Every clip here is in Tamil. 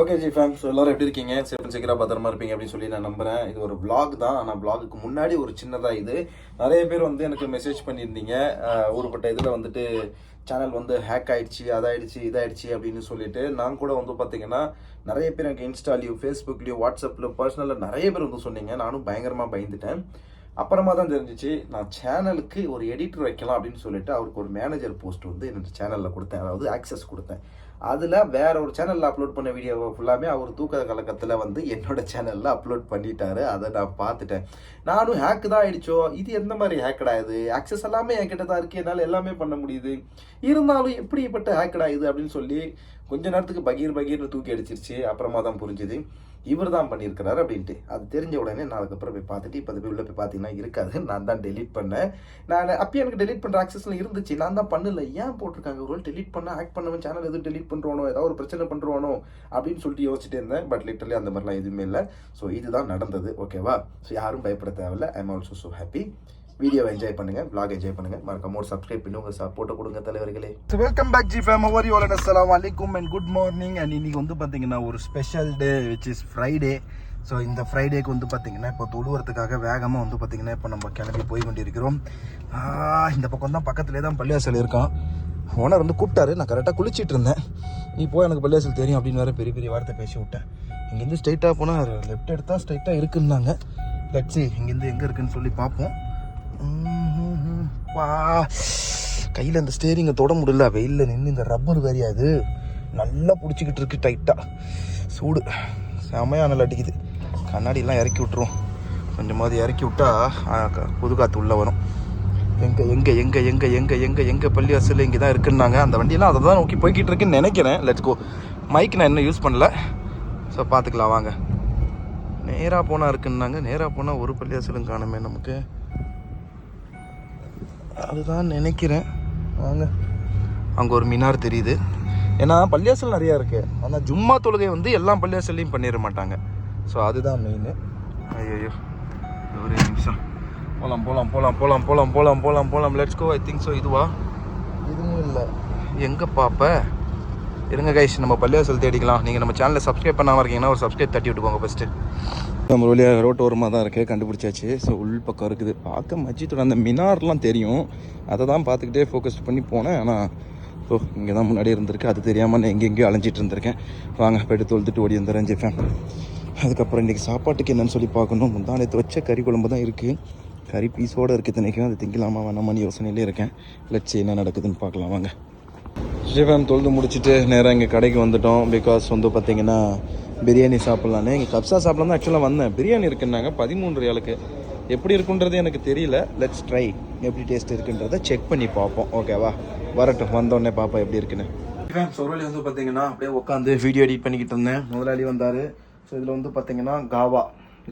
ஓகே ஜி ஃபேம் ஸோ எப்படி இருக்கீங்க? சேஃப் சீக்கிரம் பத்திரமா இருப்பீங்க அப்படின்னு சொல்லி நான் நம்புறேன். இது ஒரு vlog தான். ஆனால் vlogக்கு முன்னாடி ஒரு சின்னதாக இது. நிறைய பேர் வந்து எனக்கு மெசேஜ் பண்ணியிருந்தீங்க. ஊருப்பட்ட இதில் வந்துட்டு சேனல் வந்து ஹேக் ஆகிடுச்சி அதாயிடுச்சு இதாயிடுச்சு அப்படின்னு சொல்லிட்டு. நான் கூட வந்து பார்த்தீங்கன்னா நிறைய பேர் எனக்கு இன்ஸ்டாலையும் ஃபேஸ்புக்லேயும் வாட்ஸ்அப்லையும் பர்சனலில் நிறைய பேர் வந்து சொன்னீங்க. நானும் பயங்கரமாக பயந்துட்டேன். அப்புறமா தான் தெரிஞ்சிச்சு நான் சேனலுக்கு ஒரு எடிட்டர் வைக்கலாம் அப்படின்னு சொல்லிட்டு அவருக்கு ஒரு மேனேஜர் போஸ்ட் வந்து என்னோட சேனலில் கொடுத்தேன். அதாவது ஆக்சஸ் கொடுத்தேன். அதில் வேற ஒரு சேனலில் அப்லோட் பண்ண வீடியோ ஃபுல்லாமே அவர் தூக்க கலக்கத்தில் வந்து என்னோட சேனலில் அப்லோட் பண்ணிட்டாரு. அதை நான் பார்த்துட்டேன். நானும் ஹேக்கு தான் ஆயிடுச்சோ? இது எந்த மாதிரி ஹேக்கடா இது? ஆக்சஸ் எல்லாமே என்கிட்ட தான் இருக்கு. என்னால் எல்லாமே பண்ண முடியுது. இருந்தாலும் எப்படிப்பட்ட ஹேக்கடா இது அப்படின்னு சொல்லி கொஞ்ச நேரத்துக்கு பகீர் பகீர்னு தூக்கி அடிச்சிருச்சு. அப்புறமா தான் புரிஞ்சுது. இவர் தான் பண்ணியிருக்கிறாரு அப்படின்ட்டு. அது தெரிஞ்ச உடனே நாளுக்கு அப்புறம் போய் பார்த்துட்டு இப்போ போய் உள்ளே போய் பார்த்தீங்கன்னா இருக்காது. நான் தான் டெலிட் பண்ணேன். நான் அப்பயே எனக்கு டெலிட் பண்ணுற ஆக்சஸ்லாம் இருந்துச்சு. நான் தான் பண்ணல. ஏன் போட்டிருக்காங்க? ஒரு டெலிட் பண்ண ஆக்ட் பண்ணவன் சேனல் எதுவும் டெலிட் பண்ணுறானோ ஏதாவது ஒரு பிரச்சனை பண்ணுறானோ அப்படின்னு சொல்லிட்டு யோசிச்சுட்டே இருந்தேன். பட் லிட்டரலி அந்த மாதிரிலாம் எதுவுமே இல்லை. ஸோ இதுதான் நடந்தது. ஓகேவா ஸோ யாரும் பயப்பட தேவையில்ல. I am also so happy வீடியோவை என்ஜாய் பண்ணுங்க. பிளாக் என்ஜாய் பண்ணுங்க. மறக்காம ஒரு சப்ஸ்கிரைப் பண்ணி உங்க சப்போர்ட்டை கொடுங்க தலைவர்களே. Welcome back G fam over you அஸ்லாம் வலைக்கும் அண்ட் குட் மார்னிங் அண்ட் இன்னைக்கு வந்து பார்த்தீங்கன்னா ஒரு special day which is Friday so இந்த ஃப்ரைடேக்கு வந்து பார்த்தீங்கன்னா இப்போ தொழுவுறதுக்காக வேகமாக வந்து பார்த்தீங்கன்னா இப்போ நம்ம கிளம்பி போய் கொண்டிருக்கிறோம். இந்த பக்கம் தான் பக்கத்துலேயே தான் பள்ளியாசல் இருக்கான் ஓனர் வந்து கூப்பிட்டாரு. நான் கரெக்டாக குளிச்சிட்டு இருந்தேன். நீ போய் எனக்கு பள்ளியாசல் தெரியும் அப்படின்னு வேற பெரிய பெரிய வார்த்தை பேசி விட்டேன். இங்கேருந்து ஸ்ட்ரைட்டாக போனால் லெஃப்ட் எடுத்தால் ஸ்ட்ரைட்டாக இருக்குன்னாங்க. லட்சி இங்கேருந்து எங்கே இருக்குன்னு சொல்லி பார்ப்போம். வா. கையில் இந்த ஸ்டேரிங்கை தொட முடியல. வெயிலில் நின்று இந்த ரப்பர் வேறையா நல்லா பிடிச்சிக்கிட்டு இருக்கு டைட்டாக சூடு. செமையாக நல்லா அடிக்குது. கண்ணாடியெல்லாம் இறக்கி விட்டுரும். கொஞ்சமாவது இறக்கி விட்டா புது காற்று உள்ளே வரும். எங்கே எங்கே எங்கே எங்கே எங்கே எங்கே எங்கே பள்ளிவாசல் இங்கே தான் இருக்குன்னாங்க. அந்த வண்டியெல்லாம் அதை தான் நோக்கி போய்கிட்டு இருக்குன்னு நினைக்கிறேன். லெட்ஸ் கோ மைக் நான் இன்னும் யூஸ் பண்ணல. ஸோ பார்த்துக்கலாம் வாங்க. நேராக போனால் இருக்குன்னாங்க. நேராக போனால் ஒரு பள்ளிவாசலும் காணுமே நமக்கு. அதுதான் நினைக்கிறேன். வாங்க. அங்கே ஒரு மினார் தெரியுது. ஏன்னா பள்ளியாசல் நிறையா இருக்குது ஆனால் ஜும்மா தொழுகை வந்து எல்லா பள்ளியாசல்லையும் பண்ணிட மாட்டாங்க. ஸோ அதுதான் மெயின் ஐயோ ஒரே நிமிஷம். போகலாம் போகலாம் போகலாம் போகலாம் போகலாம் போகலாம் போகலாம் போகலாம் let's go I think so இதுவா? இதுவும் இல்லை. எங்கே பாப்ப? இருங்க கைஸ் நம்ம பள்ளியாசல் தேடிக்கலாம். நீங்கள் நம்ம சேனலை சப்ஸ்கிரைப் பண்ணாமல் இருக்கீங்கன்னா ஒரு சப்ஸ்கிரைப் தட்டி விட்டுக்கோங்க ஃபஸ்ட்டு நம்ம வழியாக ரோட்டு ஓரமாக தான் இருக்குது கண்டுபிடிச்சாச்சு. ஸோ உள் பக்கம் இருக்குது. பார்க்க மஜித்தோட அந்த மினார்லாம் தெரியும். அதை தான் பார்த்துக்கிட்டே ஃபோக்கஸ் பண்ணி போனேன். ஆனால் ஸோ இங்கே தான் முன்னாடி இருந்திருக்கு. அது தெரியாமல் நான் எங்கெங்கேயோ அலைஞ்சிட்டு இருந்திருக்கேன். வாங்க போய்ட்டு தொழுதுட்டு ஓடி வந்துடுறேன் ஜெஃபேன் அதுக்கப்புறம் இன்றைக்கி சாப்பாட்டுக்கு என்னன்னு சொல்லி பார்க்கணும். முந்தானத்து வச்ச கறி குழம்பு தான் இருக்குது கறி பீஸோடு இருக்குது தினைக்கும் அது திங்கலாமா வேணாமான்னு யோசனையிலே இருக்கேன். லட்சி என்ன நடக்குதுன்னு பார்க்கலாம் வாங்க. ஸ்ரீஃபேம் தொழுது முடிச்சுட்டு நேராக இங்கே கடைக்கு வந்துட்டோம். பிகாஸ் வந்து பார்த்தீங்கன்னா பிரியாணி சாப்பிட்லான்னு. இங்கே கப்சா சாப்பிட்லாம் தான் ஆக்சுவலாக வந்தேன். பிரியாணி இருக்குன்னாங்க பதிமூணு ரியாலுக்கு எப்படி இருக்குன்றது எனக்கு தெரியல. லெட்ஸ் ட்ரை எப்படி டேஸ்ட் இருக்குன்றதை செக் பண்ணி பார்ப்போம். ஓகேவா வரட்டும். வந்தோடனே பார்ப்போம் எப்படி இருக்குன்னு. சொரலி வந்து பார்த்தீங்கன்னா அப்படியே உட்காந்து வீடியோ எடிட் பண்ணிக்கிட்டு இருந்தேன். முதலாளி வந்தார். ஸோ இதில் வந்து பார்த்தீங்கன்னா காவா.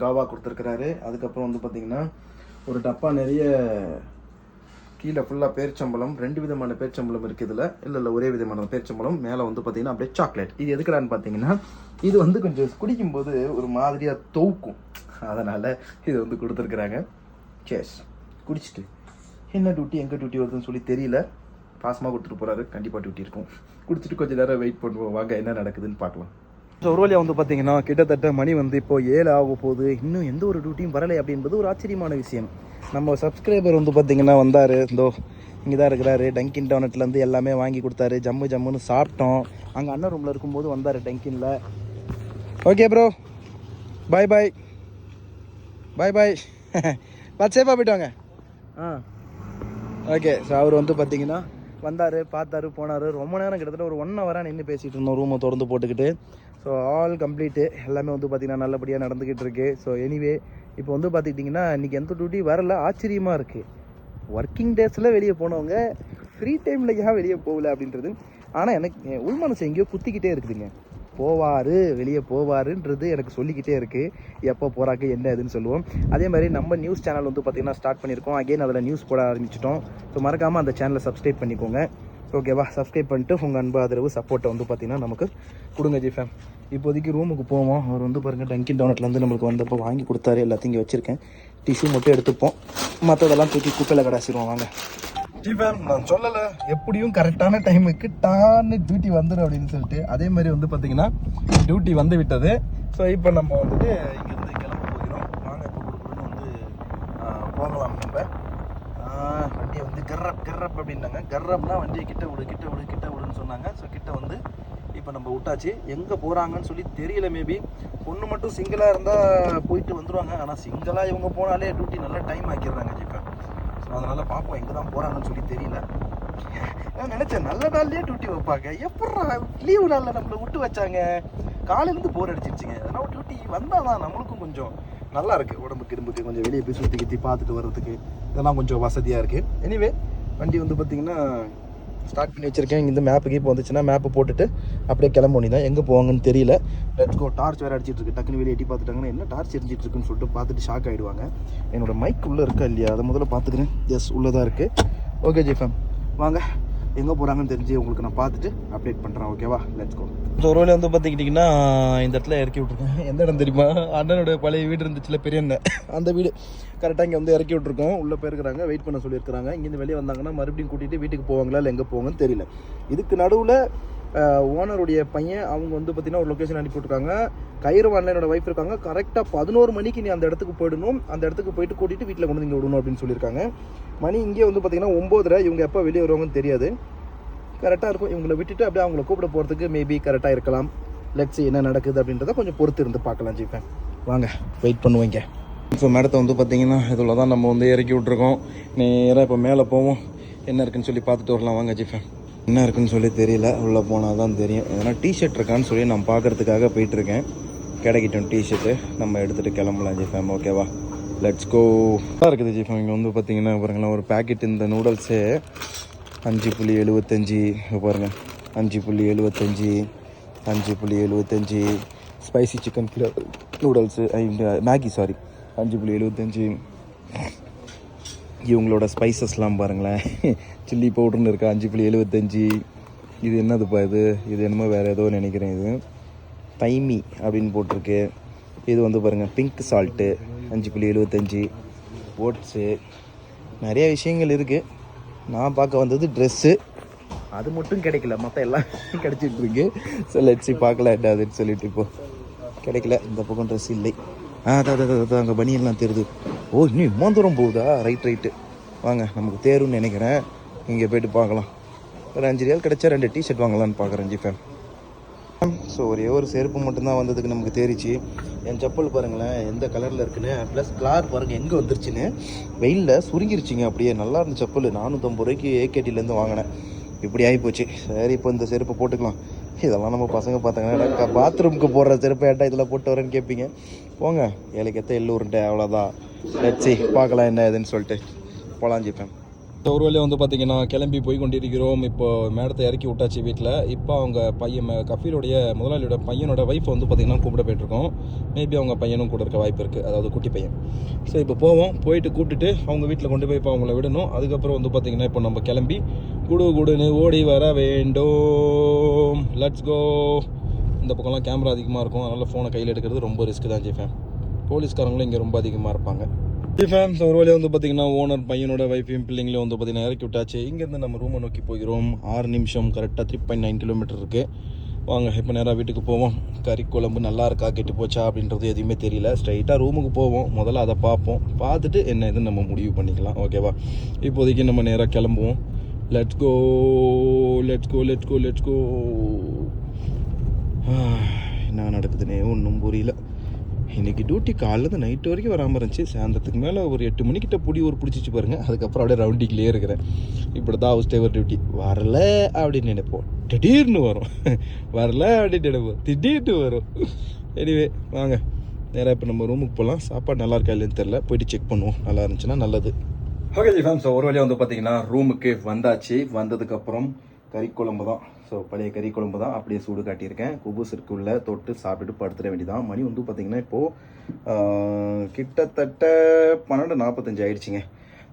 காவா கொடுத்துருக்குறாரு. அதுக்கப்புறம் வந்து பார்த்தீங்கன்னா ஒரு டப்பா நிறைய கீழே ஃபுல்லாக பேர்ச்சம்பளம் ரெண்டு விதமான பேர்ச்சம்பளம் இருக்குது இதில். இல்லை இல்லை ஒரே விதமான பேர்ச்சம்பளம் மேலே வந்து பார்த்தீங்கன்னா அப்படியே சாக்லேட் இது எதுக்குறான்னு பார்த்தீங்கன்னா இது வந்து கொஞ்சம் குடிக்கும்போது ஒரு மாதிரியாக தொவுக்கும். அதனால் இது வந்து கொடுத்துருக்குறாங்க. சேஸ் குடிச்சிட்டு. என்ன டியூட்டி எங்கே டியூட்டி வருதுன்னு சொல்லி தெரியல. பாசமாக கொடுத்துட்டு போகிறாரு கண்டிப்பாக டியூட்டி இருக்கும். குடிச்சிட்டு கொஞ்சம் நேரம் வெயிட் பண்ணுவோம். வாங்க என்ன நடக்குதுன்னு பார்க்கலாம். ஸோ ஒரு வழியாக வந்து பார்த்தீங்கன்னா கிட்டத்தட்ட மணி வந்து இப்போ ஏழு ஆக போகுது. இன்னும் எந்த ஒரு டியூட்டியும் வரலை அப்படின்றது ஒரு ஆச்சரியமான விஷயம். நம்ம சப்ஸ்கிரைபர் வந்து பார்த்தீங்கன்னா வந்தார். இந்தோ இங்கே தான் இருக்கிறாரு டங்கின் டவுனட்லேருந்து எல்லாமே வாங்கி கொடுத்தாரு. ஜம்மு ஜம்முன்னு சாப்பிட்டோம். அங்கே அண்ணன் ரூமில் இருக்கும்போது வந்தார் டங்கின்ல ஓகே ப்ரோ பாய் பாய் பாய் பாய் பார்த்து சேஃபாக போயிட்டு வாங்க. ஆ. ஓகே ஸோ அவர் வந்து பார்த்தீங்கன்னா வந்தார் பார்த்தாரு போனார். ரொம்ப நேரம் கிட்டத்தட்ட ஒரு ஒன் ஹவராக நின்று பேசிகிட்டு இருந்தோம். ரூமை திறந்து போட்டுக்கிட்டு. ஸோ ஆல் கம்ப்ளீட்டு எல்லாமே வந்து பார்த்திங்கன்னா நல்லபடியாக நடந்துக்கிட்டு இருக்கு. ஸோ எனிவே இப்போ வந்து பார்த்துக்கிட்டிங்கன்னா இன்றைக்கி எந்த டியூட்டி வரல ஆச்சரியமாக இருக்குது ஒர்க்கிங் டேஸில் வெளியே போனவங்க ஃப்ரீ டைமில் ஏன் வெளியே போகல அப்படின்றது. ஆனால் எனக்கு என் உள் மனசு எங்கேயோ குத்திக்கிட்டே இருக்குதுங்க. போவார் வெளியே போவாருன்றது எனக்கு சொல்லிக்கிட்டே இருக்குது எப்போ போகிறாக்கு என்ன இதுன்னு சொல்லுவோம். அதே மாதிரி நம்ம நியூஸ் சேனல் வந்து பார்த்திங்கன்னா ஸ்டார்ட் பண்ணியிருக்கோம். அகைன் அதில் நியூஸ் போட ஆரம்பிச்சிட்டோம். ஸோ மறக்காமல் அந்த சேனலை சப்ஸ்கிரைப் பண்ணிக்கோங்க. ஓகேவா சப்ஸ்கிரைப் பண்ணிட்டு உங்கள் அன்பு ஆதரவு சப்போர்ட்டை வந்து பார்த்தீங்கன்னா நமக்கு கொடுங்க ஜி ஃபேம் இப்போதைக்கு ரூமுக்கு போவோம்? அவர் வந்து பாருங்கள் டங்கின் டோனட்லேருந்து நம்மளுக்கு வந்தப்போ வாங்கி கொடுத்தாரு எல்லாத்தையும் இங்கே வச்சுருக்கேன். டிஷ்யூ மட்டும் எடுத்துப்போம். மற்றதெல்லாம் தூக்கி குப்பையில் கடாசிடுவோம் வாங்க. ஜிஃபேம் நான் சொல்லலை. எப்படியும் கரெக்டான டைமுக்கு டான்னு டியூட்டி வந்துடும் அப்படின்னு சொல்லிட்டு அதே மாதிரி வந்து பார்த்தீங்கன்னா டியூட்டி வந்து விட்டது. ஸோ இப்போ நம்ம வந்துட்டு இங்கேருந்து கிளம்ப போகிறோம் வாங்க இப்போ கொடுக்குறோன்னு வந்து ஆ, போகலாம் நம்ம ஆ, வண்டியை வந்து கர்ரப் கர்ரப் அப்படின்னாங்க. கர்ரப்னா வண்டியை கிட்ட விடு கிட்ட விடு கிட்ட விடுன்னு சொன்னாங்க. ஸோ கிட்ட வந்து இப்போ நம்ம விட்டாச்சு. எங்கே போகிறாங்கன்னு சொல்லி தெரியல மேபி பொண்ணு மட்டும் சிங்கிளாக இருந்தால் போயிட்டு வந்துருவாங்க. ஆனால் சிங்கிளாக இவங்க போனாலே டியூட்டி நல்லா டைம் ஆக்கிடுறாங்க ஜிப்பா ஸோ அதனால் பார்ப்போம் எங்கே தான் போகிறாங்கன்னு சொல்லி தெரியல. நான் நினச்சேன் நல்ல நாள்லேயே டியூட்டி வைப்பாங்க. எப்பட்றா லீவு நாளில் நம்மளை விட்டு வச்சாங்க? காலையிலேருந்து போர் அடிச்சிருச்சுங்க. அதனால் டியூட்டி வந்தால் தான் நம்மளுக்கும் கொஞ்சம் நல்லா இருக்குது உடம்புக்கு இரும்புக்கு கொஞ்சம் வெளியே போய் சுற்றி கித்தி பார்த்துட்டு வர்றதுக்கு இதெல்லாம் கொஞ்சம் வசதியாக இருக்குது எனிவே வண்டி வந்து பார்த்தீங்கன்னா ஸ்டார்ட் பண்ணி வச்சிருக்கேன். இந்த மேப்புக்கு இப்போ வந்துச்சுன்னா மேப்பு போட்டுட்டு அப்படியே கிளம்ப தான் எங்கே போவாங்கன்னு தெரியல. லெட்ஸ் கோ டார்ச் வேறு அடிச்சிட்டு இருக்கு. டக்குனு வெளியே எட்டி பார்த்துட்டாங்கன்னா என்ன டார்ச் எரிஞ்சிட்டு இருக்குன்னு சொல்லிட்டு பார்த்துட்டு ஷாக் ஆகிடுவாங்க என்னோடய மைக் உள்ளே இருக்கா இல்லையா? அதை முதல்ல பார்த்துக்கிறேன் எஸ் உள்ளே தான் இருக்குது ஓகே ஜிஃபம் வாங்க. எங்கே போகிறாங்கன்னு தெரிஞ்சு உங்களுக்கு நான் பார்த்துட்டு அப்டேட் பண்ணுறேன் ஓகேவா லெட்ஸ் கோ ஸோ ஒரு வந்து பார்த்துக்கிட்டிங்கன்னா இந்த இடத்துல இறக்கி விட்ருக்கேன் எந்த இடம் தெரியுமா? அண்ணனோட பழைய வீடு இருந்துச்சுல பெரிய அண்ணன். அந்த வீடு கரெக்டாக இங்கே வந்து இறக்கி விட்ருக்கோம் உள்ளே போயிருக்கிறாங்க வெயிட் பண்ண சொல்லியிருக்கிறாங்க. இங்கேருந்து வெளியே வந்தாங்கன்னா மறுபடியும் கூட்டிகிட்டு வீட்டுக்கு போவாங்களா இல்லை எங்கே போவாங்கன்னு தெரியல. இதுக்கு நடுவில் ஓனருடைய பையன் அவங்க வந்து பார்த்தீங்கன்னா ஒரு லொக்கேஷன் அனுப்பி விட்ருக்காங்க கைரவானில் என்னோட ஒய்ஃப் இருக்காங்க. கரெக்டாக பதினோரு மணிக்கு நீ அந்த இடத்துக்கு போயிடணும். அந்த இடத்துக்கு போயிட்டு கூட்டிகிட்டு வீட்டில் கொண்டு வந்து இங்கே விடணும் அப்படின்னு சொல்லியிருக்காங்க. மணி இங்கே வந்து பார்த்தீங்கன்னா ஒம்போதரை. இவங்க எப்போ வெளியே வருவாங்கன்னு தெரியாது. கரெக்டாக இருக்கும். இவங்களை விட்டுட்டு அப்படியே அவங்கள கூப்பிட போகிறதுக்கு மேபி கரெக்டாக இருக்கலாம். லெட்ஸ் என்ன நடக்குது அப்படின்றத கொஞ்சம் பொறுத்து இருந்து பார்க்கலாம் ஜிப்பேன் வாங்க வெயிட் பண்ணுவீங்க இப்போ மேடத்தை வந்து பார்த்தீங்கன்னா இதில் தான் நம்ம வந்து இறக்கி விட்ருக்கோம் நேராக இப்போ மேலே போவோம். என்ன இருக்குன்னு சொல்லி பார்த்துட்டு வரலாம். வாங்க ஜிஃபேன் என்ன இருக்குன்னு சொல்லி தெரியல. உள்ளே போனால் தான் தெரியும். ஏன்னா டிஷர்ட் இருக்கான்னு சொல்லி நான் பார்க்கறதுக்காக போயிட்டுருக்கேன். கிடைக்கிட்டோம் டிஷர்ட்டு நம்ம எடுத்துகிட்டு கிளம்பலாம் ஜிஃபேம் ஓகேவா லெட்ஸ் கோ இருக்குது ஜிஃபேம் இங்கே வந்து பார்த்தீங்கன்னா பாருங்களேன் ஒரு பேக்கெட் இந்த நூடுல்ஸே அஞ்சு புள்ளி எழுபத்தஞ்சி பாருங்கள் அஞ்சு புள்ளி எழுபத்தஞ்சி அஞ்சு புள்ளி எழுபத்தஞ்சி spicy chicken noodles Maggi sorry அஞ்சு புள்ளி எழுபத்தஞ்சி இவங்களோட ஸ்பைசஸ்லாம் பாருங்களேன். சில்லி பவுடர்னு இருக்கா அஞ்சு புள்ளி எழுபத்தஞ்சி இது என்னதுப்பா இது? இது என்னமோ வேறு ஏதோ நினைக்கிறேன் இது. தைமி அப்படின்னு போட்டிருக்கு. இது வந்து பாருங்கள் பிங்க் சால்ட்டு அஞ்சு புள்ளி எழுபத்தஞ்சி ஓட்ஸு நிறைய விஷயங்கள் இருக்குது நான் பார்க்க வந்தது ட்ரெஸ்ஸு அது மட்டும் கிடைக்கல மற்ற எல்லாம் கிடச்சிட்ருக்கு இருக்கு. ஸோ லட்சி பார்க்கல என்னதுன்னு சொல்லிட்டு இப்போது கிடைக்கல இந்த பக்கம் ட்ரெஸ் இல்லை. ஆ அதான் அதான், அதான் அங்கே பனியெல்லாம் தெரியுது. ஓ இன்னும் இம்மா தூரம் போகுதா? ரைட் ரைட்டு வாங்க நமக்கு தேரும்னு நினைக்கிறேன். இங்கே போயிட்டு பார்க்கலாம். ஒரு அஞ்சு ரியால் கிடச்சா ரெண்டு டிஷர்ட் வாங்கலாம்னு பார்க்குறேன் ஜிஃபேம் ஸோ ஒரே ஒரு செருப்பு மட்டும்தான் வந்ததுக்கு நமக்கு தெரிச்சு. என் செப்பல் பாருங்களேன் எந்த கலரில் இருக்குன்னு. ப்ளஸ் கிளார் பாருங்கள் எங்கே வந்துருச்சுன்னு. வெயிலில் சுருங்கிருச்சிங்க அப்படியே. நல்லா இருந்த செப்பல். நானூற்றம்பது ரூபாய்க்கு ஏகேடியிலேருந்து வாங்கினேன். இப்படி ஆகிப்போச்சு சரி இப்போ இந்த செருப்பை போட்டுக்கலாம். இதெல்லாம் நம்ம பசங்க பார்த்தாங்கன்னா பாத்ரூமுக்கு போடுற செருப்பை ஏட்டா இதில் போட்டு வரேன்னு கேட்பீங்க. போங்க ஏழைக்கத்த எள்ளு உருண்டை அவ்வளோதான் லட்சி பார்க்கலாம் என்ன ஏதுன்னு சொல்லிட்டு. போலாஞ்சிப்பேன் இந்த ஒரு வழியாக வந்து பார்த்திங்கன்னா கிளம்பி போய் கொண்டிருக்கிறோம். இப்போ மேடத்தை இறக்கி விட்டாச்சு வீட்டில் இப்போ அவங்க பையன் கஃபீலுடைய முதலாளியோட பையனோட ஒய்ஃப் வந்து பார்த்திங்கன்னா கூப்பிட போயிட்டுருக்கோம். மேபி அவங்க பையனும் கூட இருக்க வாய்ப்பு இருக்குது அதாவது குட்டி பையன். ஸோ இப்போ போவோம். போயிட்டு கூப்பிட்டுட்டு அவங்க வீட்டில் கொண்டு போய் இப்போ அவங்கள விடணும். அதுக்கப்புறம் வந்து பார்த்திங்கன்னா இப்போ நம்ம கிளம்பி குடு குடுன்னு ஓடி வர வேண்டும். லெட்ஸ் கோ இந்த பக்கம்லாம் கேமரா அதிகமாக இருக்கும். அதனால் ஃபோனை கையில் எடுக்கிறது ரொம்ப ரிஸ்க் தான் ஜெய்ஃபேன் போலீஸ்காரங்களும் இங்கே ரொம்ப அதிகமாக இருப்பாங்க. ஃபேம்ஸ் ஒரு வழியாக வந்து பார்த்தீங்கன்னா ஓனர் பையனோட வைஃபையும் பிள்ளைங்களையும் வந்து பார்த்தீங்கன்னா இறக்கி விட்டாச்சு. இங்கேருந்து நம்ம ரூமை நோக்கி போகிறோம். ஆறு நிமிஷம் கரெக்டாக த்ரீ பாயிண்ட் நைன் கிலோமீட்டர் இருக்குது வாங்க இப்போ நேராக வீட்டுக்கு போவோம். கறி குழம்பு நல்லா இருக்கா? கெட்டு போச்சா? அப்படின்றது எதுவுமே தெரியல. ஸ்ட்ரைட்டாக ரூமுக்கு போவோம். முதல்ல அதை பார்ப்போம். பார்த்துட்டு என்ன இதுன்னு நம்ம முடிவு பண்ணிக்கலாம். ஓகேவா இப்போதைக்கு நம்ம நேராக கிளம்புவோம். Let's go let's go let's go let's go என்ன நடக்குதுன்னே ஒன்றும் புரியல. இன்னைக்கு டியூட்டி காலைல நைட்டு வரைக்கும் வராமல் இருந்துச்சு. சாயந்தரத்துக்கு மேலே ஒரு எட்டு மணிக்கிட்ட புடி ஒரு பிடிச்சிச்சு பாருங்க. அதுக்கப்புறம் அப்படியே ரவுண்டிங்லேயே இருக்கிறேன். இப்படி தான் ஹவுஸ் டேவர் டியூட்டி வரல அப்படின்னு நினைப்போம். திடீர்னு வரும். வரல அப்படின்னு நினைப்போம். திடீர்னு வரும். எனிவே வாங்க. நேராக இப்போ நம்ம ரூமுக்கு போகலாம் சாப்பாடு நல்லா இருக்கா இல்லைன்னு தெரில போயிட்டு செக் பண்ணுவோம். நல்லா இருந்துச்சுன்னா நல்லது. ஓகே ஜி ஃபேம் ஸோ ஒரு வழியாக வந்து பார்த்தீங்கன்னா ரூமுக்கு வந்தாச்சு. வந்ததுக்கப்புறம் கறி குழம்பு தான் ஸோ பழைய கறி குழம்பு தான் அப்படியே சூடு காட்டியிருக்கேன். குபூஸ் இருக்குள்ள தொட்டு சாப்பிட்டுட்டு படுத்துட வேண்டியதான் மணி வந்து பார்த்தீங்கன்னா இப்போது கிட்டத்தட்ட பன்னெண்டு நாற்பத்தஞ்சு ஆயிடுச்சுங்க.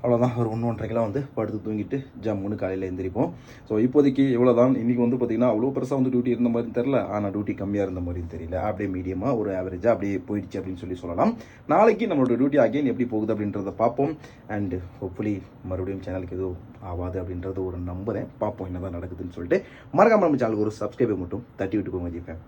அவ்வளோதான் ஒரு ஒன்று ஒன்றரைக்கெல்லாம் வந்து படுத்து தூங்கிட்டு ஜம்முன்னு காலையில் எழுந்திரிப்போம் ஸோ இப்போதைக்கு இவ்வளோ தான் இன்றைக்கி வந்து பார்த்திங்கன்னா அவ்வளோ பெருசாக வந்து டியூட்டி இருந்த மாதிரி தெரில ஆனால் டியூட்டி கம்மியாக இருந்த மாதிரியும் தெரியல. அப்படியே மீடியமாக ஒரு ஆவரேஜாக அப்படியே போயிடுச்சு அப்படின்னு சொல்லி சொல்லலாம். நாளைக்கு நம்மளோட டியூட்டி அகைன் எப்படி போகுது அப்படின்றத பார்ப்போம். அண்ட் ஹோப்ஃபுல்லி மறுபடியும் சேனலுக்கு எதுவும் ஆகாது அப்படின்றத ஒரு நம்புறேன். பார்ப்போம் என்ன தான் நடக்குதுன்னு சொல்லிட்டு. மறக்காமல் நம்ம சேனலுக்கு ஒரு சப்ஸ்கிரைபை மட்டும் தட்டி விட்டு போங்க ஜிபேன்